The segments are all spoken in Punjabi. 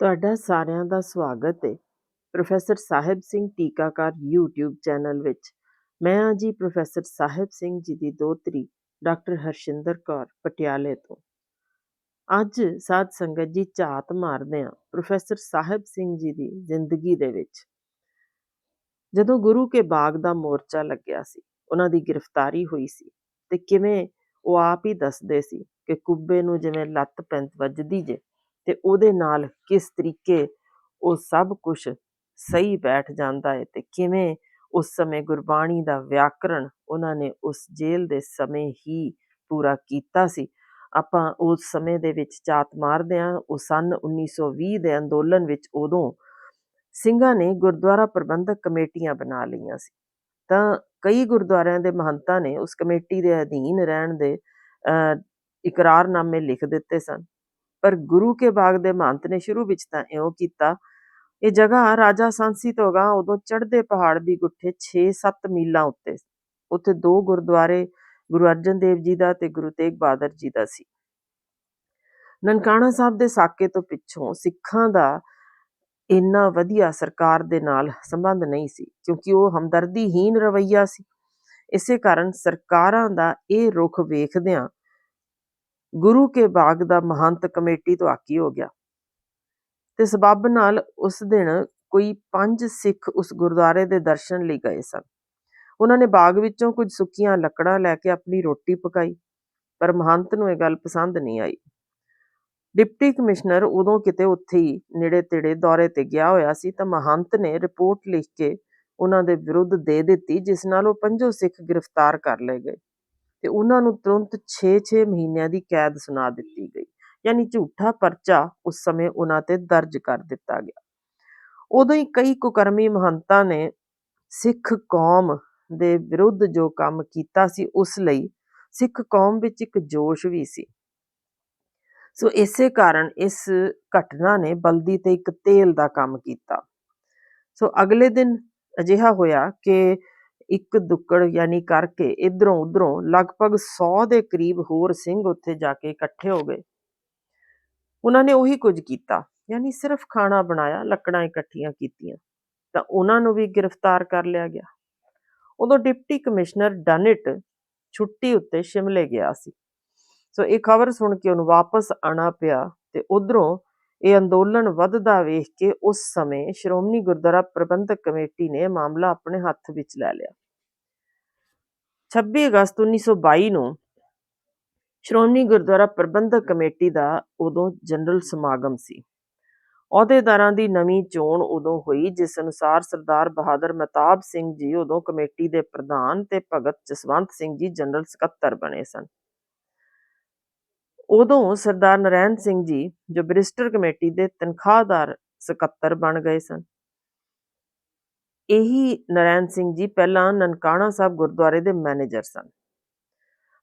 ਤੁਹਾਡਾ ਸਾਰਿਆਂ ਦਾ ਸਵਾਗਤ ਹੈ ਪ੍ਰੋਫੈਸਰ ਸਾਹਿਬ ਸਿੰਘ ਟੀਕਾਕਾਰ YouTube ਚੈਨਲ ਵਿੱਚ। ਮੈਂ ਹਾਂ ਜੀ ਪ੍ਰੋਫੈਸਰ ਸਾਹਿਬ ਸਿੰਘ ਜੀ ਦੀ ਦੋਤਰੀ ਡਾਕਟਰ ਹਰਸ਼ਿੰਦਰ ਕੌਰ, ਪਟਿਆਲੇ ਤੋਂ। ਅੱਜ ਸਾਧ ਸੰਗਤ ਜੀ ਝਾਤ ਮਾਰਦੇ ਹਾਂ ਪ੍ਰੋਫੈਸਰ ਸਾਹਿਬ ਸਿੰਘ ਜੀ ਦੀ ਜ਼ਿੰਦਗੀ ਦੇ ਵਿੱਚ। ਜਦੋਂ ਗੁਰੂ ਕੇ ਬਾਗ ਦਾ ਮੋਰਚਾ ਲੱਗਿਆ ਸੀ, ਉਹਨਾਂ ਦੀ ਗ੍ਰਿਫਤਾਰੀ ਹੋਈ ਸੀ ਤੇ ਕਿਵੇਂ ਉਹ ਆਪ ਹੀ ਦੱਸਦੇ ਸੀ ਕਿ ਕੁੱਬੇ ਨੂੰ ਜਿਵੇਂ ਲੱਤ ਪੈਂਤ ਵੱਜਦੀ ਜੇ ਤੇ ਉਹਦੇ ਨਾਲ ਕਿਸ ਤਰੀਕੇ ਉਹ ਸਭ ਕੁਝ ਸਹੀ ਬੈਠ ਜਾਂਦਾ ਹੈ ਤੇ ਕਿਵੇਂ ਉਸ ਸਮੇਂ ਗੁਰਬਾਣੀ ਦਾ ਵਿਆਕਰਣ ਉਹਨਾਂ ਨੇ ਉਸ ਜੇਲ੍ਹ ਦੇ ਸਮੇਂ ਹੀ ਪੂਰਾ ਕੀਤਾ ਸੀ। ਆਪਾਂ ਉਸ ਸਮੇਂ ਦੇ ਵਿੱਚ ਝਾਤ ਮਾਰਦੇ ਹਾਂ ਉਹ ਸਨ 1920 ਦੇ ਅੰਦੋਲਨ ਵਿੱਚ ਉਦੋਂ ਸਿੰਘਾਂ ਨੇ ਗੁਰਦੁਆਰਾ ਪ੍ਰਬੰਧਕ ਕਮੇਟੀਆਂ ਬਣਾ ਲਈਆਂ ਸੀ। ਤਾਂ ਕਈ ਗੁਰਦੁਆਰਿਆਂ ਦੇ ਮਹੰਤਾਂ ਨੇ ਉਸ ਕਮੇਟੀ ਦੇ ਅਧੀਨ ਰਹਿਣ ਦੇ ਅਹ, ਇਕਰਾਰਨਾਮੇ ਲਿਖ ਦਿੱਤੇ ਸਨ। ਪਰ ਗੁਰੂ ਕੇ ਬਾਗ ਦੇ ਮਹੰਤ ਨੇ ਸ਼ੁਰੂ ਵਿੱਚ ਤਾਂ ਇਉਂ ਕੀਤਾ। ਇਹ ਜਗ੍ਹਾ ਰਾਜਾ ਸਾਂਸੀ ਤੋਂ ਅਗਾਂਹ ਉਦੋਂ ਚੜ੍ਹਦੇ ਪਹਾੜ ਦੀ ਗੁੱਠੇ 6-7 ਮੀਲਾਂ ਉੱਤੇ ਉੱਥੇ ਦੋ ਗੁਰਦੁਆਰੇ, ਗੁਰੂ ਅਰਜਨ ਦੇਵ ਜੀ ਦਾ ਤੇ ਗੁਰੂ ਤੇਗ ਬਹਾਦਰ ਜੀ ਦਾ ਸੀ। ਨਨਕਾਣਾ ਸਾਹਿਬ ਦੇ ਸਾਕੇ ਤੋਂ ਪਿੱਛੋਂ ਸਿੱਖਾਂ ਦਾ ਇੰਨਾ ਵਧੀਆ ਸਰਕਾਰ ਦੇ ਨਾਲ ਸੰਬੰਧ ਨਹੀਂ ਸੀ, ਕਿਉਂਕਿ ਉਹ ਹਮਦਰਦੀਹੀਨ ਰਵੱਈਆ ਸੀ। ਇਸੇ ਕਾਰਨ ਸਰਕਾਰਾਂ ਦਾ ਇਹ ਰੁਖ ਵੇਖਦਿਆਂ ਗੁਰੂ ਕੇ ਬਾਗ ਦਾ ਮਹੰਤ ਕਮੇਟੀ ਤੋਂ ਆਕੀ ਹੋ ਗਿਆ। ਤੇ ਸਬੱਬ ਨਾਲ ਉਸ ਦਿਨ ਕੋਈ ਪੰਜ ਸਿੱਖ ਉਸ ਗੁਰਦੁਆਰੇ ਦੇ ਦਰਸ਼ਨ ਲਈ ਗਏ ਸਨ। ਉਹਨਾਂ ਨੇ ਬਾਗ ਵਿੱਚੋਂ ਕੁਝ ਸੁੱਕੀਆਂ ਲੱਕੜਾਂ ਲੈ ਕੇ ਆਪਣੀ ਰੋਟੀ ਪਕਾਈ, ਪਰ ਮਹੰਤ ਨੂੰ ਇਹ ਗੱਲ ਪਸੰਦ ਨਹੀਂ ਆਈ। ਡਿਪਟੀ ਕਮਿਸ਼ਨਰ ਉਦੋਂ ਕਿਤੇ ਉੱਥੇ ਹੀ ਨੇੜੇ ਤੇੜੇ ਦੌਰੇ ਤੇ ਗਿਆ ਹੋਇਆ ਸੀ ਤਾਂ ਮਹੰਤ ਨੇ ਰਿਪੋਰਟ ਲਿਖ ਕੇ ਉਹਨਾਂ ਦੇ ਵਿਰੁੱਧ ਦੇ ਦਿੱਤੀ, ਜਿਸ ਨਾਲ ਉਹ ਪੰਜੋ ਸਿੱਖ ਗ੍ਰਿਫਤਾਰ ਕਰ ਲਏ ਗਏ। ਤੇ ਉਹਨਾਂ ਨੂੰ ਤੁਰੰਤ 6-6 ਮਹੀਨਿਆਂ ਦੀ ਕੈਦ ਸੁਣਾ ਦਿੱਤੀ ਗਈ। ਯਾਨੀ ਝੂਠਾ ਪਰਚਾ ਉਸ ਸਮੇਂ ਉਹਨਾਂ ਤੇ ਦਰਜ ਕਰ ਦਿੱਤਾ ਗਿਆ। ਉਦੋਂ ਹੀ ਕਈ ਕੁਕਰਮੀ ਮਹੰਤਾਂ ਨੇ ਸਿੱਖ ਕੌਮ ਦੇ ਵਿਰੁੱਧ ਜੋ ਕੰਮ ਕੀਤਾ ਸੀ, ਉਸ ਲਈ ਸਿੱਖ ਕੌਮ ਵਿੱਚ ਇੱਕ ਜੋਸ਼ ਵੀ ਸੀ। ਸੋ ਇਸੇ ਕਾਰਨ ਇਸ ਘਟਨਾ ਨੇ ਬਲਦੀ ਤੇ ਇੱਕ ਤੇਲ ਦਾ ਕੰਮ ਕੀਤਾ। ਸੋ ਅਗਲੇ ਦਿਨ ਅਜਿਹਾ ਹੋਇਆ ਕਿ ਇੱਕ ਦੁੱਕੜ ਯਾਨੀ ਕਰਕੇ ਇਧਰੋਂ ਉਧਰੋਂ ਲਗਭਗ 100 ਦੇ ਕਰੀਬ ਹੋਰ ਸਿੰਘ ਉੱਥੇ ਜਾ ਕੇ ਇਕੱਠੇ ਹੋ ਗਏ। ਉਹਨਾਂ ਨੇ ਉਹੀ ਕੁਝ ਕੀਤਾ, ਯਾਨੀ ਸਿਰਫ ਖਾਣਾ ਬਣਾਇਆ, ਲੱਕੜਾਂ ਇਕੱਠੀਆਂ ਕੀਤੀਆਂ। ਤਾਂ ਉਹਨਾਂ ਨੂੰ ਵੀ ਗ੍ਰਿਫਤਾਰ ਕਰ ਲਿਆ ਗਿਆ। ਉਦੋਂ ਡਿਪਟੀ ਕਮਿਸ਼ਨਰ ਡਨਿਟ ਛੁੱਟੀ ਉੱਤੇ ਸ਼ਿਮਲੇ ਗਿਆ ਸੀ। ਸੋ ਇਹ ਖਬਰ ਸੁਣ ਕੇ ਉਹਨੂੰ ਵਾਪਸ ਆਣਾ ਪਿਆ ਤੇ ਉਧਰੋਂ ਇਹ ਅੰਦੋਲਨ ਵੱਧਦਾ ਵੇਖ ਕੇ ਉਸ ਸਮੇਂ ਸ਼੍ਰੋਮਣੀ ਗੁਰਦੁਆਰਾ ਪ੍ਰਬੰਧਕ ਕਮੇਟੀ ਨੇ ਮਾਮਲਾ ਆਪਣੇ ਹੱਥ ਵਿੱਚ ਲੈ ਲਿਆ। 26 ਅਗਸਤ 1922 ਨੂੰ ਸ਼੍ਰੋਮਣੀ ਗੁਰਦੁਆਰਾ ਪ੍ਰਬੰਧਕ ਕਮੇਟੀ ਦਾ ਉਦੋਂ ਜਨਰਲ ਸਮਾਗਮ ਸੀ। ਅਹੁਦੇਦਾਰਾਂ ਦੀ ਨਵੀਂ ਚੋਣ ਉਦੋਂ ਹੋਈ, ਜਿਸ ਅਨੁਸਾਰ ਸਰਦਾਰ ਬਹਾਦਰ ਮਹਿਤਾਬ ਸਿੰਘ ਜੀ ਉਦੋਂ ਕਮੇਟੀ ਦੇ ਪ੍ਰਧਾਨ ਤੇ ਭਗਤ ਜਸਵੰਤ ਸਿੰਘ ਜੀ ਜਨਰਲ ਸਕੱਤਰ ਬਣੇ ਸਨ। ਉਦੋਂ ਸਰਦਾਰ ਨਰੈਣ ਸਿੰਘ ਜੀ ਜੋ ਬ੍ਰਿਸਟਰ ਕਮੇਟੀ ਦੇ ਤਨਖਾਹਦਾਰ ਸਕੱਤਰ ਬਣ ਗਏ ਸਨ। ਇਹੀ ਨਰੈਣ ਸਿੰਘ ਜੀ ਪਹਿਲਾਂ ਨਨਕਾਣਾ ਸਾਹਿਬ ਗੁਰਦੁਆਰੇ ਦੇ ਮੈਨੇਜਰ ਸਨ।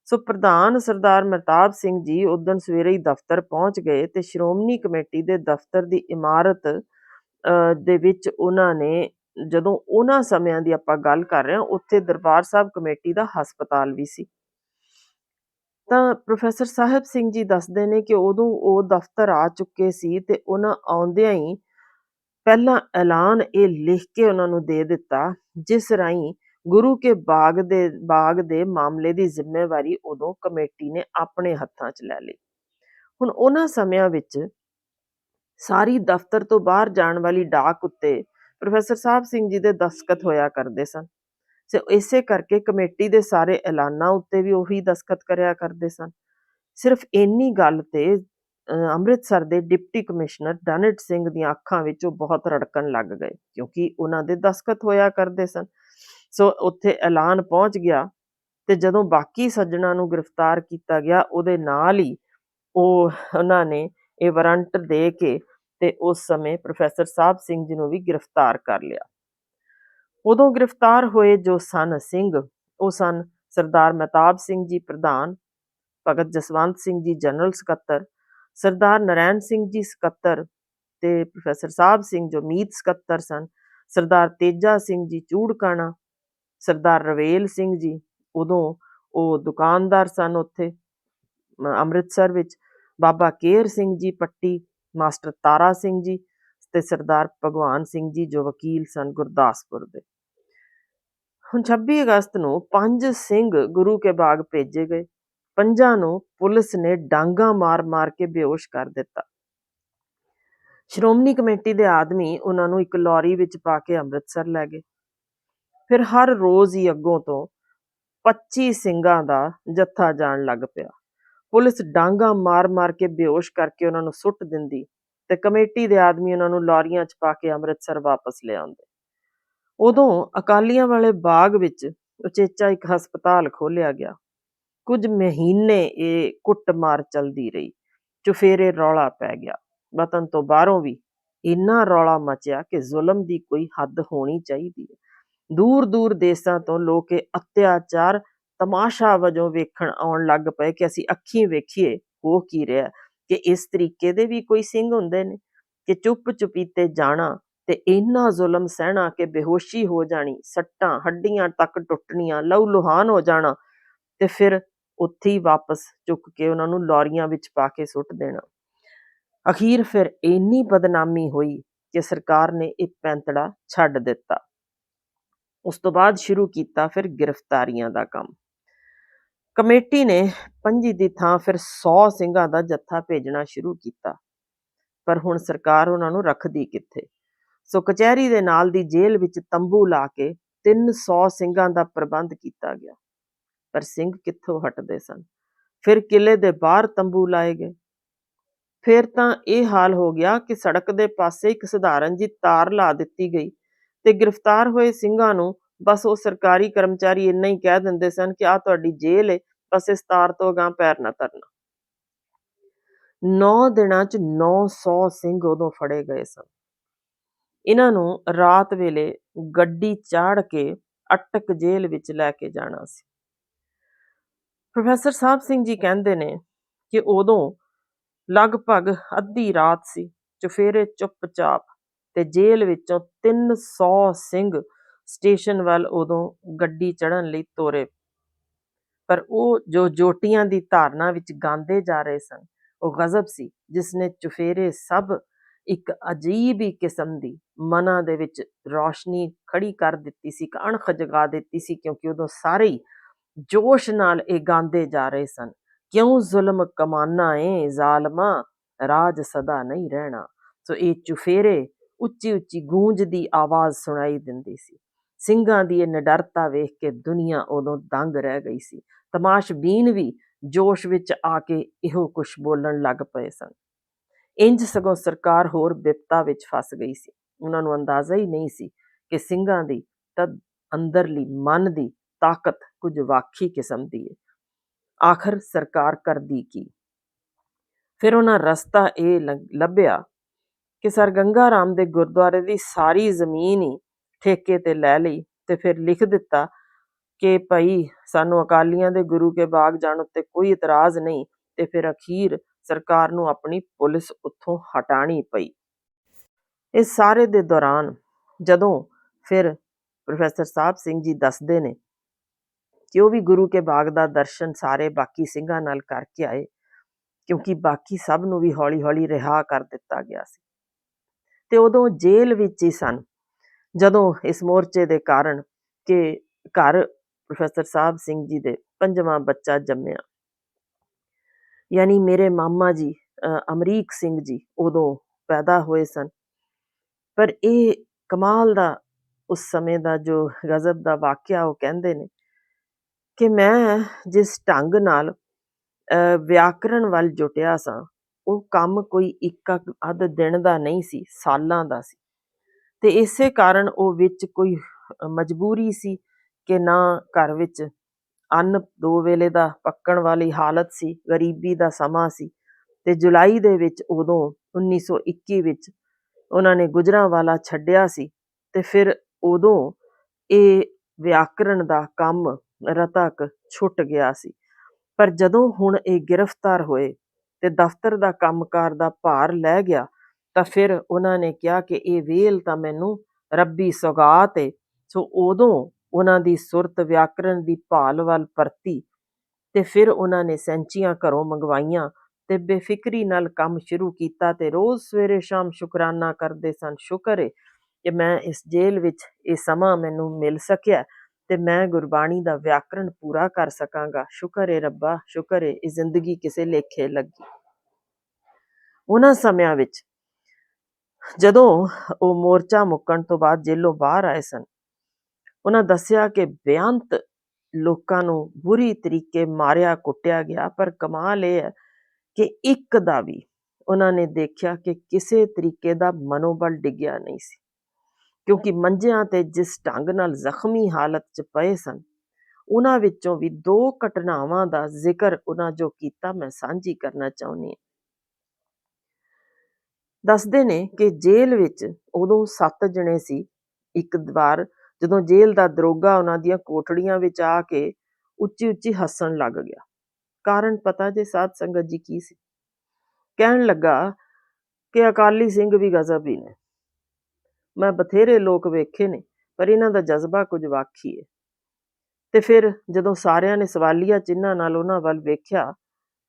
ਸੋ ਪ੍ਰਧਾਨ ਸਰਦਾਰ ਮਹਿਤਾਬ ਸਿੰਘ ਜੀ ਉਦੋਂ ਸਵੇਰੇ ਹੀ ਦਫ਼ਤਰ ਪਹੁੰਚ ਗਏ ਤੇ ਸ਼੍ਰੋਮਣੀ ਕਮੇਟੀ ਦੇ ਦਫ਼ਤਰ ਦੀ ਇਮਾਰਤ ਅਹ, ਦੇ ਵਿੱਚ ਉਹਨਾਂ ਨੇ ਜਦੋਂ ਉਹਨਾਂ ਸਮਿਆਂ ਦੀ ਆਪਾਂ ਗੱਲ ਕਰ ਰਹੇ ਹਾਂ ਉੱਥੇ ਦਰਬਾਰ ਸਾਹਿਬ ਕਮੇਟੀ ਦਾ ਹਸਪਤਾਲ ਵੀ ਸੀ। ਤਾਂ ਪ੍ਰੋਫੈਸਰ ਸਾਹਿਬ ਸਿੰਘ ਜੀ ਦੱਸਦੇ ਨੇ ਕਿ ਉਦੋਂ ਉਹ ਦਫ਼ਤਰ ਆ ਚੁੱਕੇ ਸੀ ਤੇ ਉਹਨਾਂ ਆਉਂਦਿਆਂ ਹੀ ਪਹਿਲਾ ਐਲਾਨ ਇਹ ਲਿਖ ਕੇ ਉਹਨਾਂ ਨੂੰ ਦੇ ਦਿੱਤਾ, ਜਿਸ ਰਾਹੀਂ ਗੁਰੂ ਕੇ ਬਾਗ ਦੇ ਬਾਗ ਦੇ ਮਾਮਲੇ ਦੀ ਜ਼ਿੰਮੇਵਾਰੀ ਉਦੋਂ ਕਮੇਟੀ ਨੇ ਆਪਣੇ ਹੱਥਾਂ 'ਚ ਲੈ ਲਈ। ਹੁਣ ਉਹਨਾਂ ਸਮਿਆਂ ਵਿੱਚ ਸਾਰੀ ਦਫ਼ਤਰ ਤੋਂ ਬਾਹਰ ਜਾਣ ਵਾਲੀ ਡਾਕ ਉੱਤੇ ਪ੍ਰੋਫੈਸਰ ਸਾਹਿਬ ਸਿੰਘ ਜੀ ਦੇ ਦਸਖਤ ਹੋਇਆ ਕਰਦੇ ਸਨ। ਸੋ, ਇਸੇ ਕਰਕੇ ਕਮੇਟੀ ਦੇ ਸਾਰੇ ਐਲਾਨਾਂ ਉੱਤੇ ਵੀ ਉਹੀ ਦਸਖਤ ਕਰਿਆ ਕਰਦੇ ਸਨ। ਸਿਰਫ ਇੰਨੀ ਗੱਲ ਤੇ ਅੰਮ੍ਰਿਤਸਰ ਦੇ ਡਿਪਟੀ ਕਮਿਸ਼ਨਰ ਡਨਿਟ ਸਿੰਘ ਦੀਆਂ ਅੱਖਾਂ ਵਿੱਚ ਉਹ ਬਹੁਤ ਰੜਕਣ ਲੱਗ ਗਏ, ਕਿਉਂਕਿ ਉਹਨਾਂ ਦੇ ਦਸਖਤ ਹੋਇਆ ਕਰਦੇ ਸਨ। ਸੋ ਉੱਥੇ ਐਲਾਨ ਪਹੁੰਚ ਗਿਆ ਤੇ ਜਦੋਂ ਬਾਕੀ ਸੱਜਣਾ ਨੂੰ ਗ੍ਰਿਫਤਾਰ ਕੀਤਾ ਗਿਆ, ਉਹਦੇ ਨਾਲ ਹੀ ਉਹ, ਉਹਨਾਂ ਨੇ ਇਹ ਵਾਰੰਟ ਦੇ ਕੇ ਤੇ ਉਸ ਸਮੇਂ ਪ੍ਰੋਫੈਸਰ ਸਾਹਿਬ ਸਿੰਘ ਜੀ ਨੂੰ ਵੀ ਗ੍ਰਿਫਤਾਰ ਕਰ ਲਿਆ। ਉਦੋਂ ਗ੍ਰਿਫਤਾਰ ਹੋਏ ਜੋ ਸਨ ਸਿੰਘ, ਉਹ ਸਨ ਸਰਦਾਰ ਮਹਿਤਾਬ ਸਿੰਘ ਜੀ ਪ੍ਰਧਾਨ, ਭਗਤ ਜਸਵੰਤ ਸਿੰਘ ਜੀ ਜਨਰਲ ਸਕੱਤਰ, ਸਰਦਾਰ ਨਰੈਣ ਸਿੰਘ ਜੀ ਸਕੱਤਰ ਤੇ ਪ੍ਰੋਫੈਸਰ ਸਾਹਿਬ ਸਿੰਘ ਜੋ ਮੀਤ ਸਕੱਤਰ ਸਨ, ਸਰਦਾਰ ਤੇਜਾ ਸਿੰਘ ਜੀ ਚੂੜਕਾਣਾ, ਸਰਦਾਰ ਰਵੇਲ ਸਿੰਘ ਜੀ ਉਦੋਂ ਉਹ ਦੁਕਾਨਦਾਰ ਸਨ ਉੱਥੇ ਅੰਮ੍ਰਿਤਸਰ ਵਿੱਚ, ਬਾਬਾ ਕੇਰ ਸਿੰਘ ਜੀ ਪੱਟੀ, ਮਾਸਟਰ ਤਾਰਾ ਸਿੰਘ ਜੀ ਤੇ ਸਰਦਾਰ ਭਗਵਾਨ ਸਿੰਘ ਜੀ ਜੋ ਵਕੀਲ ਸਨ ਗੁਰਦਾਸਪੁਰ ਦੇ। ਹੁਣ 26 ਅਗਸਤ ਨੂੰ ਪੰਜ ਸਿੰਘ ਗੁਰੂ ਕੇ ਬਾਗ ਭੇਜੇ ਗਏ। ਪੰਜਾਂ ਨੂੰ ਪੁਲਿਸ ਨੇ ਡਾਂਗਾ ਮਾਰ-ਮਾਰ ਕੇ ਬੇਹੋਸ਼ ਕਰ ਦਿੱਤਾ। ਸ਼੍ਰੋਮਣੀ ਕਮੇਟੀ ਦੇ ਆਦਮੀ ਉਹਨਾਂ ਨੂੰ ਇੱਕ ਲੌਰੀ ਵਿੱਚ ਪਾ ਕੇ ਅੰਮ੍ਰਿਤਸਰ ਲੈ ਗਏ। ਫਿਰ ਹਰ ਰੋਜ਼ ਹੀ ਅੱਗੋਂ ਤੋਂ 25 ਸਿੰਘਾਂ ਦਾ ਜੱਥਾ ਜਾਣ ਲੱਗ ਪਿਆ। ਪੁਲਿਸ ਡਾਂਗਾ ਮਾਰ-ਮਾਰ ਕੇ ਬੇਹੋਸ਼ ਕਰਕੇ ਉਹਨਾਂ ਨੂੰ ਸੁੱਟ ਦਿੰਦੀ। ਤੇ ਕਮੇਟੀ ਦੇ ਆਦਮੀ ਉਹਨਾਂ ਨੂੰ ਲੌਰੀਆਂ 'ਚ ਪਾ ਕੇ ਅੰਮ੍ਰਿਤਸਰ ਵਾਪਸ ਲਿਆਉਂਦੇ। ਉਦੋਂ ਅਕਾਲੀਆਂ ਵਾਲੇ ਬਾਗ ਵਿੱਚ ਉਚੇਚਾ ਇੱਕ ਹਸਪਤਾਲ ਖੋਲ੍ਹਿਆ ਗਿਆ। ਕੁਝ ਮਹੀਨੇ ਇਹ ਕੁੱਟਮਾਰ ਚਲਦੀ ਰਹੀ, ਚੁਫੇਰੇ ਰੌਲਾ ਪੈ ਗਿਆ। ਵਤਨ ਤੋਂ ਬਾਹਰੋਂ ਵੀ ਇੰਨਾ ਰੌਲਾ ਮਚਿਆ ਕਿ ਜ਼ੁਲਮ ਦੀ ਕੋਈ ਹੱਦ ਹੋਣੀ ਚਾਹੀਦੀ ਹੈ। ਦੂਰ ਦੂਰ ਦੇਸਾਂ ਤੋਂ ਲੋਕ ਇਹ ਅਤਿਆਚਾਰ ਤਮਾਸ਼ਾ ਵਜੋਂ ਵੇਖਣ ਆਉਣ ਲੱਗ ਪਏ ਕਿ ਅਸੀਂ ਅੱਖੀਂ ਵੇਖੀਏ ਹੋ ਕੀ ਰਿਹਾ ਕਿ ਇਸ ਤਰੀਕੇ ਦੇ ਵੀ ਕੋਈ ਸਿੰਘ ਹੁੰਦੇ ਨੇ ਕਿ ਚੁੱਪ ਚੁਪੀਤੇ ਜਾਣਾ ਤੇ ਇੰਨਾ ਜ਼ੁਲਮ ਸਹਿਣਾ ਕਿ ਬੇਹੋਸ਼ੀ ਹੋ ਜਾਣੀ, ਸੱਟਾਂ, ਹੱਡੀਆਂ ਤੱਕ ਟੁੱਟਣੀਆਂ ਲਹੂ ਲੁਹਾਨ ਹੋ ਜਾਣਾ ਤੇ ਫਿਰ ਉੱਥੇ ਹੀ ਵਾਪਸ ਚੁੱਕ ਕੇ ਉਹਨਾਂ ਨੂੰ ਲੌਰੀਆਂ ਵਿੱਚ ਪਾ ਕੇ ਸੁੱਟ ਦੇਣਾ। ਅਖੀਰ ਫਿਰ ਇੰਨੀ ਬਦਨਾਮੀ ਹੋਈ ਕਿ ਸਰਕਾਰ ਨੇ ਇਹ ਪੈਂਤੜਾ ਛੱਡ ਦਿੱਤਾ। ਉਸ ਤੋਂ ਬਾਅਦ ਸ਼ੁਰੂ ਕੀਤਾ ਫਿਰ ਗ੍ਰਿਫਤਾਰੀਆਂ ਦਾ ਕੰਮ। ਕਮੇਟੀ ਨੇ ਪੰਜੀ ਦੀ ਥਾਂ ਫਿਰ 100 ਸਿੰਘਾਂ ਦਾ ਜੱਥਾ ਭੇਜਣਾ ਸ਼ੁਰੂ ਕੀਤਾ। ਪਰ ਹੁਣ ਸਰਕਾਰ ਉਹਨਾਂ ਨੂੰ ਰੱਖਦੀ ਕਿੱਥੇ? ਸੋ ਕਚਹਿਰੀ ਦੇ ਨਾਲ ਦੀ ਜੇਲ੍ਹ ਵਿੱਚ ਤੰਬੂ ਲਾ ਕੇ 300 ਸਿੰਘਾਂ ਦਾ ਪ੍ਰਬੰਧ ਕੀਤਾ ਗਿਆ। ਪਰ ਸਿੰਘ ਕਿੱਥੋਂ ਹਟਦੇ ਸਨ? ਫਿਰ ਕਿਲੇ ਦੇ ਬਾਹਰ ਤੰਬੂ ਲਾਏ ਗਏ। ਫਿਰ ਤਾਂ ਇਹ ਹਾਲ ਹੋ ਗਿਆ ਕਿ ਸੜਕ ਦੇ ਪਾਸੇ ਇੱਕ ਸਧਾਰਨ ਜੀ ਤਾਰ ਲਾ ਦਿੱਤੀ ਗਈ ਤੇ ਗ੍ਰਿਫਤਾਰ ਹੋਏ ਸਿੰਘਾਂ ਨੂੰ ਬਸ ਉਹ ਸਰਕਾਰੀ ਕਰਮਚਾਰੀ ਇੰਨਾ ਹੀ ਕਹਿ ਦਿੰਦੇ ਸਨ ਕਿ ਆ ਤੁਹਾਡੀ ਜੇਲ੍ਹ ਹੈ ਬਸ ਇਸ ਤਾਰ ਤੋਂ ਅਗਾਂਹ ਪੈਰ ਨਾ ਧਰਨਾ। 9 ਦਿਨਾਂ 'ਚ 900 ਸਿੰਘ ਉਦੋਂ ਫੜੇ ਗਏ ਸਨ। ਇਹਨਾਂ ਨੂੰ ਰਾਤ ਵੇਲੇ ਗੱਡੀ ਚਾੜ ਕੇ ਅਟਕ ਜੇਲ੍ਹ ਵਿੱਚ ਲੈ ਕੇ ਜਾਣਾ ਸੀ। ਪ੍ਰੋਫੈਸਰ ਸਾਹਿਬ ਸਿੰਘ ਜੀ ਕਹਿੰਦੇ ਨੇ ਕਿ ਉਦੋਂ ਲਗਭਗ ਅੱਧੀ ਰਾਤ ਸੀ, ਚੁਫੇਰੇ ਚੁੱਪਚਾਪ ਤੇ ਜੇਲ੍ਹ ਵਿੱਚੋਂ 300 ਸਿੰਘ ਸਟੇਸ਼ਨ ਵੱਲ ਉਦੋਂ ਗੱਡੀ ਚੜਨ ਲਈ ਤੋਰੇ ਪਰ ਉਹ ਜੋ ਜੋਟੀਆਂ ਦੀ ਧਾਰਨਾ ਵਿੱਚ ਗਾਉਂਦੇ ਜਾ ਰਹੇ ਸਨ, ਉਹ ਗਜ਼ਬ ਸੀ ਜਿਸ ਨੇ ਚੁਫੇਰੇ ਸਭ ਇੱਕ ਅਜੀਬ ਹੀ ਕਿਸਮ ਦੀ ਮਨਾਂ ਦੇ ਵਿੱਚ ਰੌਸ਼ਨੀ ਖੜੀ ਕਰ ਦਿੱਤੀ ਸੀ, ਇੱਕ ਅਣਖ ਜਗਾ ਦਿੱਤੀ ਸੀ, ਕਿਉਂਕਿ ਉਦੋਂ ਸਾਰੇ ਹੀ ਜੋਸ਼ ਨਾਲ ਇਹ ਗਾਉਂਦੇ ਜਾ ਰਹੇ ਸਨ। ਕਿਉਂ ਜ਼ੁਲਮ ਕਮਾਨਾ ਏ ਜ਼ਾਲਮਾ? ਰਾਜ ਸਦਾ ਨਹੀਂ ਰਹਿਣਾ। ਸੋ ਇਹ ਚੁਫੇਰੇ ਉੱਚੀ ਉੱਚੀ ਗੂੰਜਦੀ ਆਵਾਜ਼ ਸੁਣਾਈ ਦਿੰਦੀ ਸੀ। ਸਿੰਘਾਂ ਦੀ ਇਹ ਨਿਡਰਤਾ ਵੇਖ ਕੇ ਦੁਨੀਆ ਉਦੋਂ ਦੰਗ ਰਹਿ ਗਈ ਸੀ। ਤਮਾਸ਼ਬੀਨ ਵੀ ਜੋਸ਼ ਵਿੱਚ ਆ ਕੇ ਇਹੋ ਕੁਝ ਬੋਲਣ ਲੱਗ ਪਏ ਸਨ। ਇੰਜ ਸਗੋਂ ਸਰਕਾਰ ਹੋਰ ਬਿਪਤਾ ਵਿੱਚ ਫਸ ਗਈ ਸੀ। ਉਹਨਾਂ ਨੂੰ ਅੰਦਾਜ਼ਾ ਹੀ ਨਹੀਂ ਸੀ ਕਿ ਸਿੰਘਾਂ ਦੀ ਤਦ ਅੰਦਰਲੀ ਮਨ ਦੀ ਤਾਕਤ ਕੁਝ ਵਾਖੀ ਕਿਸਮ ਦੀ ਹੈ ਆਖਰ ਸਰਕਾਰ ਕਰਦੀ ਕੀ? ਫਿਰ ਉਹਨਾਂ ਰਸਤਾ ਇਹ ਲੱਭਿਆ ਕਿ ਸਰ ਗੰਗਾ ਰਾਮ ਦੇ ਗੁਰਦੁਆਰੇ ਦੀ ਸਾਰੀ ਜ਼ਮੀਨ ਹੀ ਠੇਕੇ ਤੇ ਲੈ ਲਈ ਤੇ ਫਿਰ ਲਿਖ ਦਿੱਤਾ ਕਿ ਭਾਈ ਸਾਨੂੰ ਅਕਾਲੀਆਂ ਦੇ ਗੁਰੂ ਕੇ ਬਾਗ ਜਾਣ ਉੱਤੇ ਕੋਈ ਇਤਰਾਜ਼ ਨਹੀਂ ਤੇ ਫਿਰ ਅਖੀਰ ਸਰਕਾਰ ਨੂੰ ਆਪਣੀ ਪੁਲਿਸ ਉੱਥੋਂ ਹਟਾਣੀ ਪਈ। ਇਸ ਸਾਰੇ ਦੇ ਦੌਰਾਨ ਜਦੋਂ ਫਿਰ ਪ੍ਰੋਫੈਸਰ ਸਾਹਿਬ ਸਿੰਘ ਜੀ ਦੱਸਦੇ ਨੇ ਕਿ ਉਹ ਵੀ ਗੁਰੂ ਕੇ ਬਾਗ ਦਾ ਦਰਸ਼ਨ ਸਾਰੇ ਬਾਕੀ ਸਿੰਘਾਂ ਨਾਲ ਕਰਕੇ ਆਏ ਕਿਉਂਕਿ ਬਾਕੀ ਸਭ ਨੂੰ ਵੀ ਹੌਲੀ-ਹੌਲੀ ਰਿਹਾ ਕਰ ਦਿੱਤਾ ਗਿਆ ਸੀ। ਤੇ ਉਦੋਂ ਜੇਲ੍ਹ ਵਿੱਚ ਹੀ ਸਨ। ਜਦੋਂ ਇਸ ਮੋਰਚੇ ਦੇ ਕਾਰਨ ਕਿ ਘਰ ਪ੍ਰੋਫੈਸਰ ਸਾਹਿਬ ਸਿੰਘ ਜੀ ਦੇ ਪੰਜਵਾਂ ਬੱਚਾ ਜੰਮਿਆ। ਯਾਨੀ ਮੇਰੇ ਮਾਮਾ ਜੀ ਅਮਰੀਕ ਸਿੰਘ ਜੀ ਉਦੋਂ ਪੈਦਾ ਹੋਏ ਸਨ। ਪਰ ਇਹ ਕਮਾਲ ਦਾ ਉਸ ਸਮੇਂ ਦਾ ਜੋ ਗਜ਼ਬ ਦਾ ਵਾਕਿਆ ਉਹ ਕਹਿੰਦੇ ਨੇ ਕਿ ਮੈਂ ਜਿਸ ਢੰਗ ਨਾਲ ਵਿਆਕਰਣ ਵੱਲ ਜੁਟਿਆ ਸਾਂ, ਉਹ ਕੰਮ ਕੋਈ ਇੱਕ ਅੱਧ ਦਿਨ ਦਾ ਨਹੀਂ ਸੀ, ਸਾਲਾਂ ਦਾ ਸੀ। ਤੇ ਇਸੇ ਕਾਰਨ ਉਹ ਵਿੱਚ ਕੋਈ ਮਜਬੂਰੀ ਸੀ ਕਿ ਨਾ ਘਰ ਵਿੱਚ ਅੰਨ ਦੋ ਵੇਲੇ ਦਾ ਪੱਕਣ ਵਾਲੀ ਹਾਲਤ ਸੀ, ਗਰੀਬੀ ਦਾ ਸਮਾਂ ਸੀ ਤੇ ਜੁਲਾਈ ਦੇ ਵਿੱਚ ਉਦੋਂ 1921 ਵਿੱਚ ਉਹਨਾਂ ਨੇ ਗੁਜਰਾਂਵਾਲਾ ਛੱਡਿਆ ਸੀ ਤੇ ਫਿਰ ਉਦੋਂ ਇਹ ਵਿਆਕਰਣ ਦਾ ਕੰਮ ਰਤਕ ਛੁੱਟ ਗਿਆ ਸੀ। ਪਰ ਜਦੋਂ ਹੁਣ ਇਹ ਗ੍ਰਿਫਤਾਰ ਹੋਏ ਤੇ ਦਫ਼ਤਰ ਦਾ ਕੰਮਕਾਰ ਦਾ ਭਾਰ ਲੈ ਗਿਆ ਤਾਂ ਫਿਰ ਉਹਨਾਂ ਨੇ ਕਿਹਾ ਕਿ ਇਹ ਵੇਲ ਤਾਂ ਮੈਨੂੰ ਰੱਬੀ ਸੌਗਾਤ ਏ ਸੋ ਉਦੋਂ ਉਹਨਾਂ ਦੀ ਸੁਰਤ ਵਿਆਕਰਣ ਦੀ ਭਾਲ ਵੱਲ ਪਰਤੀ ਤੇ ਫਿਰ ਉਹਨਾਂ ਨੇ ਸੈਂਚੀਆਂ ਘਰੋਂ ਮੰਗਵਾਈਆਂ ਤੇ ਬੇਫਿਕਰੀ ਨਾਲ ਕੰਮ ਸ਼ੁਰੂ ਕੀਤਾ ਤੇ ਰੋਜ਼ ਸਵੇਰੇ ਸ਼ਾਮ ਸ਼ੁਕਰਾਨਾ ਕਰਦੇ ਸਨ, ਸ਼ੁਕਰ ਏ ਕਿ ਮੈਂ ਇਸ ਜੇਲ੍ਹ ਵਿੱਚ ਇਹ ਸਮਾਂ ਮੈਨੂੰ ਮਿਲ ਸਕਿਆ ਤੇ ਮੈਂ ਗੁਰਬਾਣੀ ਦਾ ਵਿਆਕਰਣ ਪੂਰਾ ਕਰ ਸਕਾਂਗਾ। ਸ਼ੁਕਰ ਏ ਰੱਬਾ, ਸ਼ੁਕਰ ਏ, ਇਹ ਜ਼ਿੰਦਗੀ ਕਿਸੇ ਲੇਖੇ ਲੱਗੀ। ਉਹਨਾਂ ਸਮਿਆਂ ਵਿੱਚ ਜਦੋਂ ਉਹ ਮੋਰਚਾ ਮੁੱਕਣ ਤੋਂ ਬਾਅਦ ਜੇਲੋਂ ਬਾਹਰ ਆਏ ਸਨ, ਉਹਨਾਂ ਦੱਸਿਆ ਕਿ ਬੇਅੰਤ ਲੋਕਾਂ ਨੂੰ ਬੁਰੀ ਤਰੀਕੇ ਮਾਰਿਆ, ਕੁੱਟਿਆ ਗਿਆ, ਪਰ ਕਮਾਲ ਇਹ ਹੈ ਕਿ ਇੱਕ ਦਾ ਵੀ ਉਹਨਾਂ ਨੇ ਦੇਖਿਆ ਕਿ ਕਿਸੇ ਤਰੀਕੇ ਦਾ ਮਨੋਬਲ ਡਿੱਗਿਆ ਨਹੀਂ ਸੀ, ਕਿਉਂਕਿ ਮੰਜਿਆਂ ਤੇ ਜਿਸ ਢੰਗ ਨਾਲ ਜ਼ਖਮੀ ਹਾਲਤ 'ਚ ਪਏ ਸਨ, ਉਹਨਾਂ ਵਿੱਚੋਂ ਵੀ ਦੋ ਘਟਨਾਵਾਂ ਦਾ ਜ਼ਿਕਰ ਉਹਨਾਂ ਜੋ ਕੀਤਾ, ਮੈਂ ਸਾਂਝੀ ਕਰਨਾ ਚਾਹੁੰਦੀ ਹਾਂ। ਦੱਸਦੇ ਨੇ ਕਿ ਜੇਲ੍ਹ ਵਿੱਚ ਉਦੋਂ ਸੱਤ ਜਣੇ ਸੀ। ਇੱਕ ਵਾਰ ਜਦੋਂ ਜੇਲ੍ਹ ਦਾ ਦਰੋਗਾ ਉਹਨਾਂ ਦੀਆਂ ਕੋਠੜੀਆਂ ਵਿੱਚ ਆ ਕੇ ਉੱਚੀ ਉੱਚੀ ਹੱਸਣ ਲੱਗ ਗਿਆ। ਕਾਰਨ ਪਤਾ ਜੇ ਸਾਧ ਸੰਗਤ ਜੀ ਕੀ ਸੀ? ਕਹਿਣ ਲੱਗਾ ਕਿ ਅਕਾਲੀ ਸਿੰਘ ਵੀ ਗਜ਼ਬ ਹੀ ਨੇ। ਮੈਂ ਬਥੇਰੇ ਲੋਕ ਵੇਖੇ ਨੇ, ਪਰ ਇਹਨਾਂ ਦਾ ਜਜ਼ਬਾ ਕੁਝ ਵਾਖੀ ਹੈ ਤੇ ਫਿਰ ਜਦੋਂ ਸਾਰਿਆਂ ਨੇ ਸਵਾਲੀਆ ਚਿੰਨ੍ਹਾਂ ਨਾਲ ਉਹਨਾਂ ਵੱਲ ਵੇਖਿਆ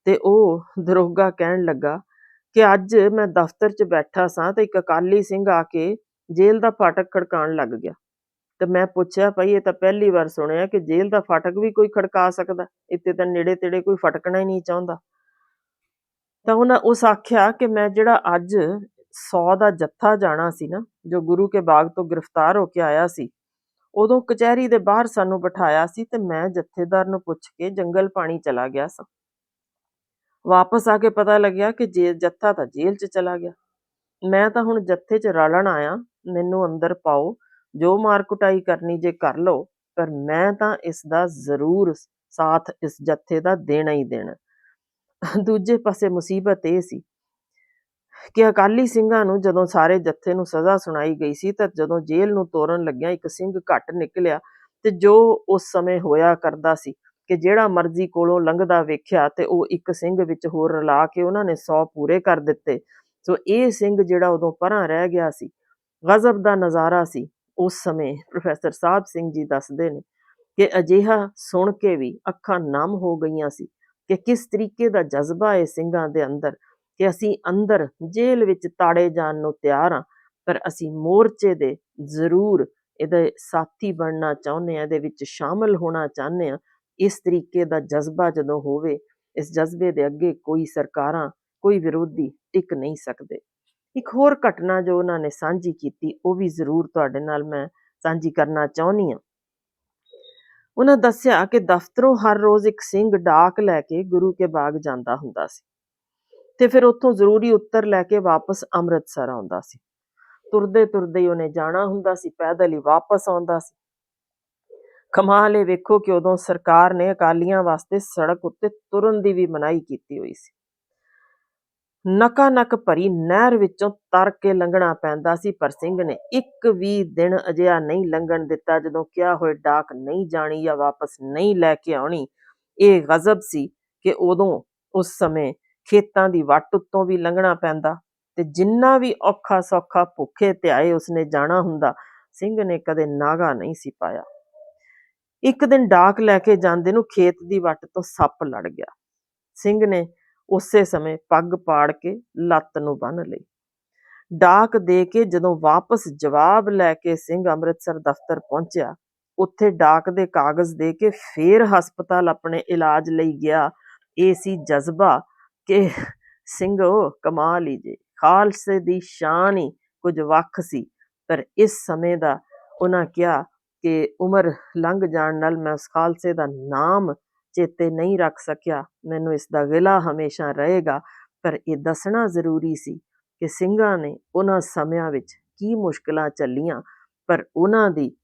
ਤੇ ਉਹ ਦਰੋਗਾ ਕਹਿਣ ਲੱਗਾ ਕਿ ਅੱਜ ਮੈਂ ਦਫ਼ਤਰ 'ਚ ਬੈਠਾ ਸਾਂ ਤੇ ਇੱਕ ਅਕਾਲੀ ਸਿੰਘ ਆ ਕੇ ਜੇਲ੍ਹ ਦਾ ਫਾਟਕ ਖੜਕਾਉਣ ਲੱਗ ਗਿਆ। ਤੇ ਮੈਂ ਪੁੱਛਿਆ, ਭਾਈ, ਇਹ ਤਾਂ ਪਹਿਲੀ ਵਾਰ ਸੁਣਿਆ ਕਿ ਜੇਲ੍ਹ ਦਾ ਫਾਟਕ ਵੀ ਕੋਈ ਖੜਕਾ ਸਕਦਾ। ਇੱਥੇ ਤਾਂ ਨੇੜੇ ਤੇੜੇ ਕੋਈ ਫਟਕਣਾ ਹੀ ਨਹੀਂ ਚਾਹੁੰਦਾ। ਤਾਂ ਉਹਨਾਂ ਉਸ ਆਖਿਆ ਕਿ ਮੈਂ ਜਿਹੜਾ ਅੱਜ 100 ਦਾ ਜੱਥਾ ਜਾਣਾ ਸੀ ਨਾ, ਜੋ ਗੁਰੂ ਕੇ ਬਾਗ ਤੋਂ ਗ੍ਰਿਫਤਾਰ ਹੋ ਕੇ ਆਇਆ ਸੀ, ਉਦੋਂ ਕਚਹਿਰੀ ਦੇ ਬਾਹਰ ਸਾਨੂੰ ਬਿਠਾਇਆ ਸੀ ਤੇ ਮੈਂ ਜਥੇਦਾਰ ਨੂੰ ਪੁੱਛ ਕੇ ਜੰਗਲ ਪਾਣੀ ਚਲਾ ਗਿਆ ਸਾਂ। ਵਾਪਸ ਆ ਕੇ ਪਤਾ ਲੱਗਿਆ ਕਿ ਜੇ ਜੱਥਾ ਤਾਂ ਜੇਲ੍ਹ 'ਚ ਚਲਾ ਗਿਆ। ਮੈਂ ਤਾਂ ਹੁਣ ਜੱਥੇ 'ਚ ਰਲਣ ਆਇਆ। ਮੈਨੂੰ ਅੰਦਰ ਪਾਓ। ਜੋ ਮਾਰ ਕੁਟਾਈ ਕਰਨੀ ਜੇ ਕਰ ਲਓ, ਪਰ ਮੈਂ ਤਾਂ ਇਸ ਦਾ ਜ਼ਰੂਰ ਸਾਥ ਇਸ ਜੱਥੇ ਦਾ ਦੇਣਾ ਹੀ ਦੇਣਾ। ਦੂਜੇ ਪਾਸੇ ਮੁਸੀਬਤ ਇਹ ਸੀ ਕਿ ਅਕਾਲੀ ਸਿੰਘਾਂ ਨੂੰ ਜਦੋਂ ਸਾਰੇ ਜੱਥੇ ਨੂੰ ਸਜ਼ਾ ਸੁਣਾਈ ਗਈ ਸੀ ਤਾਂ ਜਦੋਂ ਜੇਲ੍ਹ ਨੂੰ ਤੋਰਨ ਲੱਗਿਆ ਇੱਕ ਸਿੰਘ ਘੱਟ ਨਿਕਲਿਆ ਤੇ ਜੋ ਉਸ ਸਮੇਂ ਹੋਇਆ ਕਰਦਾ ਸੀ ਕਿ ਜਿਹੜਾ ਮਰਜ਼ੀ ਕੋਲੋਂ ਲੰਘਦਾ ਵੇਖਿਆ ਤੇ ਉਹ ਇੱਕ ਸਿੰਘ ਵਿੱਚ ਹੋਰ ਰਲਾ ਕੇ ਉਹਨਾਂ ਨੇ 100 ਪੂਰੇ ਕਰ ਦਿੱਤੇ। ਸੋ ਇਹ ਸਿੰਘ ਜਿਹੜਾ ਉਦੋਂ ਪਰਾਂ ਰਹਿ ਗਿਆ ਸੀ, ਗਜ਼ਬ ਦਾ ਨਜ਼ਾਰਾ ਸੀ। ਉਸ ਸਮੇਂ ਪ੍ਰੋਫੈਸਰ ਸਾਹਿਬ ਸਿੰਘ ਜੀ ਦੱਸਦੇ ਨੇ ਕਿ ਅਜਿਹਾ ਸੁਣ ਕੇ ਵੀ ਅੱਖਾਂ ਨਮ ਹੋ ਗਈਆਂ ਸੀ ਕਿ ਕਿਸ ਤਰੀਕੇ ਦਾ ਜਜ਼ਬਾ ਹੈ ਸਿੰਘਾਂ ਦੇ ਅੰਦਰ ਕਿ ਅਸੀਂ ਅੰਦਰ ਜੇਲ੍ਹ ਵਿੱਚ ਤਾੜੇ ਜਾਣ ਨੂੰ ਤਿਆਰ ਹਾਂ, ਪਰ ਅਸੀਂ ਮੋਰਚੇ ਦੇ ਜ਼ਰੂਰ ਇਹਦੇ ਸਾਥੀ ਬਣਨਾ ਚਾਹੁੰਦੇ ਆ ਇਹਦੇ ਵਿੱਚ ਸ਼ਾਮਲ ਹੋਣਾ ਚਾਹੁੰਦੇ ਆ ਇਸ ਤਰੀਕੇ ਦਾ ਜਜ਼ਬਾ ਜਦੋਂ ਹੋਵੇ, ਇਸ ਜਜ਼ਬੇ ਦੇ ਅੱਗੇ ਕੋਈ ਸਰਕਾਰਾਂ, ਕੋਈ ਵਿਰੋਧੀ ਟਿਕ ਨਹੀਂ ਸਕਦੇ। ਇੱਕ ਹੋਰ ਘਟਨਾ ਜੋ ਉਹਨਾਂ ਨੇ ਸਾਂਝੀ ਕੀਤੀ, ਉਹ ਵੀ ਜ਼ਰੂਰ ਤੁਹਾਡੇ ਨਾਲ ਮੈਂ ਸਾਂਝੀ ਕਰਨਾ ਚਾਹੁੰਦੀ ਹਾਂ। ਉਹਨਾਂ ਦੱਸਿਆ ਕਿ ਦਫ਼ਤਰੋਂ ਹਰ ਰੋਜ਼ ਇੱਕ ਸਿੰਘ ਡਾਕ ਲੈ ਕੇ ਗੁਰੂ ਕੇ ਬਾਗ ਜਾਂਦਾ ਹੁੰਦਾ ਸੀ ਤੇ ਫਿਰ ਉੱਥੋਂ ਜ਼ਰੂਰੀ ਉੱਤਰ ਲੈ ਕੇ ਵਾਪਸ ਅੰਮ੍ਰਿਤਸਰ ਆਉਂਦਾ ਸੀ। ਤੁਰਦੇ ਤੁਰਦੇ ਹੀ ਉਹਨੇ ਜਾਣਾ ਹੁੰਦਾ ਸੀ, ਪੈਦਲ ਹੀ ਵਾਪਸ ਆਉਂਦਾ ਸੀ। ਕਮਾਲ ਇਹ ਵੇਖੋ ਕਿ ਉਦੋਂ ਸਰਕਾਰ ਨੇ ਅਕਾਲੀਆਂ ਵਾਸਤੇ ਸੜਕ ਉੱਤੇ ਤੁਰਨ ਦੀ ਵੀ ਮਨਾਹੀ ਕੀਤੀ ਹੋਈ ਸੀ। ਨਕਾ ਨਕ ਭਰੀ ਨਹਿਰ ਵਿੱਚੋਂ ਤਰ ਕੇ ਲੰਘਣਾ ਪੈਂਦਾ ਸੀ, ਪਰ ਸਿੰਘ ਨੇ ਇੱਕ ਵੀ ਦਿਨ ਅਜਿਹਾ ਨਹੀਂ ਲੰਘਣ ਦਿੱਤਾ ਜਦੋਂ ਕਿਹਾ ਹੋਏ ਡਾਕ ਨਹੀਂ ਜਾਣੀ ਜਾਂ ਵਾਪਸ ਨਹੀਂ ਲੈ ਕੇ ਆਉਣੀ। ਇਹ ਗਜ਼ਬ ਸੀ ਕਿ ਉਦੋਂ ਉਸ ਸਮੇਂ ਖੇਤਾਂ ਦੀ ਵੱਟ ਉੱਤੋਂ ਵੀ ਲੰਘਣਾ ਪੈਂਦਾ ਤੇ ਜਿੰਨਾ ਵੀ ਔਖਾ ਸੌਖਾ ਭੁੱਖੇ ਧਿਆਏ ਉਸਨੇ ਜਾਣਾ ਹੁੰਦਾ, ਸਿੰਘ ਨੇ ਕਦੇ ਨਾਗਾ ਨਹੀਂ ਸੀ ਪਾਇਆ। ਇੱਕ ਦਿਨ ਡਾਕ ਲੈ ਕੇ ਜਾਂਦੇ ਨੂੰ ਖੇਤ ਦੀ ਵੱਟ ਤੋਂ ਸੱਪ ਲੜ ਗਿਆ। ਸਿੰਘ ਨੇ ਉਸੇ ਸਮੇਂ ਪੱਗ ਪਾੜ ਕੇ ਲੱਤ ਨੂੰ ਬੰਨ ਲਈ। ਡਾਕ ਦੇ ਕੇ ਜਦੋਂ ਵਾਪਸ ਜਵਾਬ ਲੈ ਕੇ ਸਿੰਘ ਅੰਮ੍ਰਿਤਸਰ ਦਫ਼ਤਰ ਪਹੁੰਚਿਆ, ਉੱਥੇ ਡਾਕ ਦੇ ਕਾਗਜ਼ ਦੇ ਕੇ ਫੇਰ ਹਸਪਤਾਲ ਆਪਣੇ ਇਲਾਜ ਲਈ ਗਿਆ। ਇਹ ਸੀ ਜਜ਼ਬਾ ਕਿ ਸਿੰਘੋ ਕਮਾਲ ਹੀ ਜੇ, ਖਾਲਸੇ ਦੀ ਸ਼ਾਨ ਹੀ ਕੁਝ ਵੱਖ ਸੀ, ਪਰ ਇਸ ਸਮੇਂ ਦਾ ਉਹਨਾਂ ਕਿਹਾ ਕਿ ਉਮਰ ਲੰਘ ਜਾਣ ਨਾਲ ਮੈਂ ਉਸ ਖਾਲਸੇ ਦਾ ਨਾਮ ਚੇਤੇ ਨਹੀਂ ਰੱਖ ਸਕਿਆ। ਮੈਨੂੰ ਇਸ ਦਾ ਗਿਲਾ ਹਮੇਸ਼ਾ ਰਹੇਗਾ, ਪਰ ਇਹ ਦੱਸਣਾ ਜ਼ਰੂਰੀ ਸੀ ਕਿ ਸਿੰਘਾਂ ਨੇ ਉਹਨਾਂ ਸਮਿਆਂ ਵਿੱਚ ਕੀ ਮੁਸ਼ਕਲਾਂ ਚੱਲੀਆਂ, ਪਰ ਉਹਨਾਂ ਦੀ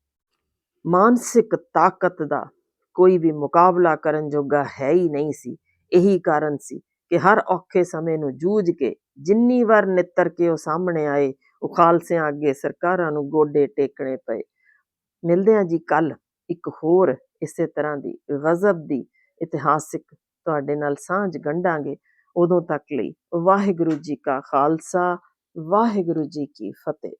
ਮਾਨਸਿਕ ਤਾਕਤ ਦਾ ਕੋਈ ਵੀ ਮੁਕਾਬਲਾ ਕਰਨ ਜੋਗਾ ਹੈ ਹੀ ਨਹੀਂ ਸੀ। ਇਹੀ ਕਾਰਨ ਸੀ ਕਿ ਹਰ ਔਖੇ ਸਮੇਂ ਨੂੰ ਜੂਝ ਕੇ ਜਿੰਨੀ ਵਾਰ ਨਿੱਤਰ ਕੇ ਉਹ ਸਾਹਮਣੇ ਆਏ, ਉਹ ਖਾਲਸਿਆਂ ਅੱਗੇ ਸਰਕਾਰਾਂ ਨੂੰ ਗੋਡੇ ਟੇਕਣੇ ਪਏ। ਮਿਲਦੇ ਹਾਂ ਜੀ ਕੱਲ ਇੱਕ ਹੋਰ ਇਸੇ ਤਰ੍ਹਾਂ ਦੀ ਗਜ਼ਬ ਦੀ ਇਤਿਹਾਸਿਕ ਤੁਹਾਡੇ ਨਾਲ ਸਾਂਝ ਗੰਢਾਂਗੇ ਉਦੋਂ ਤੱਕ ਲਈ ਵਾਹਿਗੁਰੂ ਜੀ ਕਾ ਖਾਲਸਾ, ਵਾਹਿਗੁਰੂ ਜੀ ਕੀ ਫਤਿਹ।